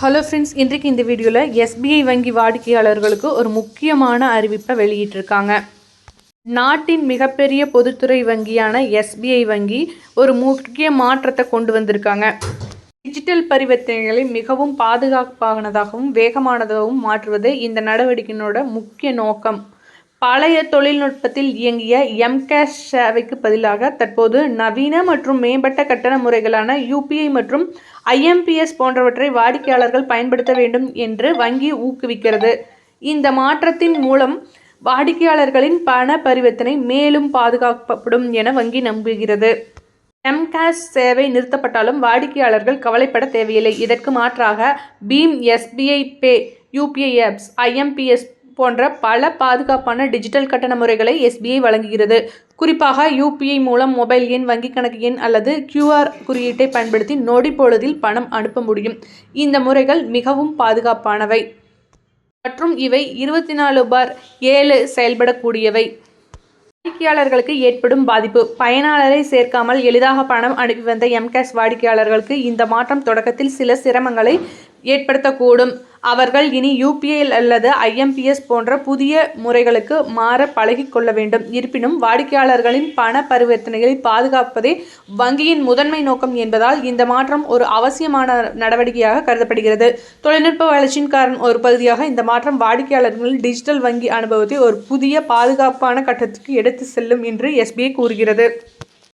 Hello friends இன்றைக்கு இந்த வீடியோவில் எஸ்பிஐ வங்கி வாடிக்கையாளர்களுக்கு ஒரு முக்கியமான அறிவிப்பை வெளியிட்டிருக்காங்க. நாட்டின் மிகப்பெரிய பொதுத்துறை வங்கியான எஸ்பிஐ வங்கி ஒரு முக்கிய மாற்றத்தை கொண்டு வந்திருக்காங்க. டிஜிட்டல் பரிவர்த்தனைகளை மிகவும் பாதுகாப்பானதாகவும் வேகமானதாகவும் மாற்றுவதே இந்த நடவடிக்கையினோட முக்கிய நோக்கம். பழைய தொழில்நுட்பத்தில் இயங்கிய எம்கேஷ் சேவைக்கு பதிலாக தற்போது நவீன மற்றும் மேம்பட்ட கட்டண முறைகளான யூபிஐ மற்றும் ஐஎம்பிஎஸ் போன்றவற்றை வாடிக்கையாளர்கள் பயன்படுத்த வேண்டும் என்று வங்கி ஊக்குவிக்கிறது. இந்த மாற்றத்தின் மூலம் வாடிக்கையாளர்களின் பண பரிவர்த்தனை மேலும் பாதுகாக்கப்படும் என வங்கி நம்புகிறது. எம்கேஷ் சேவை நிறுத்தப்பட்டாலும் வாடிக்கையாளர்கள் கவலைப்பட தேவையில்லை. இதற்கு மாற்றாக BHIM SBI pay UPI apps IMPS போன்ற பல பாதுகாப்பான டிஜிட்டல் கட்டண முறைகளை எஸ்பிஐ வழங்குகிறது. குறிப்பாக யூபிஐ மூலம் மொபைல் எண் வங்கிக் கணக்கு எண் அல்லது கியூஆர் குறியீட்டை பயன்படுத்தி நொடி பொழுதில் பணம் அனுப்ப முடியும். இந்த முறைகள் மிகவும் பாதுகாப்பானவை. மற்றும் இவை இருபத்தி நாலு பார் ஏழு செயல்படக்கூடியவை. வாடிக்கையாளர்களுக்கு ஏற்படும் பாதிப்பு. பயனாளரை சேர்க்காமல் எளிதாக பணம் அனுப்பி வந்த எம்கேஷ் வாடிக்கையாளர்களுக்கு இந்த மாற்றம் தொடக்கத்தில் சில சிரமங்களை ஏற்படுத்தக்கூடும். அவர்கள் இனி யூபிஐ அல்லது ஐஎம்பிஎஸ் போன்ற புதிய முறைகளுக்கு மாற பழகி கொள்ள வேண்டும். இருப்பினும் வாடிக்கையாளர்களின் பண பரிவர்த்தனைகளை பாதுகாப்பதே வங்கியின் முதன்மை நோக்கம் என்பதால் இந்த மாற்றம் ஒரு அவசியமான நடவடிக்கையாக கருதப்படுகிறது. தொழில்நுட்ப வளர்ச்சியின் காரணம் ஒரு பகுதியாக இந்த மாற்றம் வாடிக்கையாளர்களின் டிஜிட்டல் வங்கி அனுபவத்தை ஒரு புதிய பாதுகாப்பான கட்டத்துக்கு எடுத்து செல்லும் என்று எஸ்பிஐ கூறுகிறது.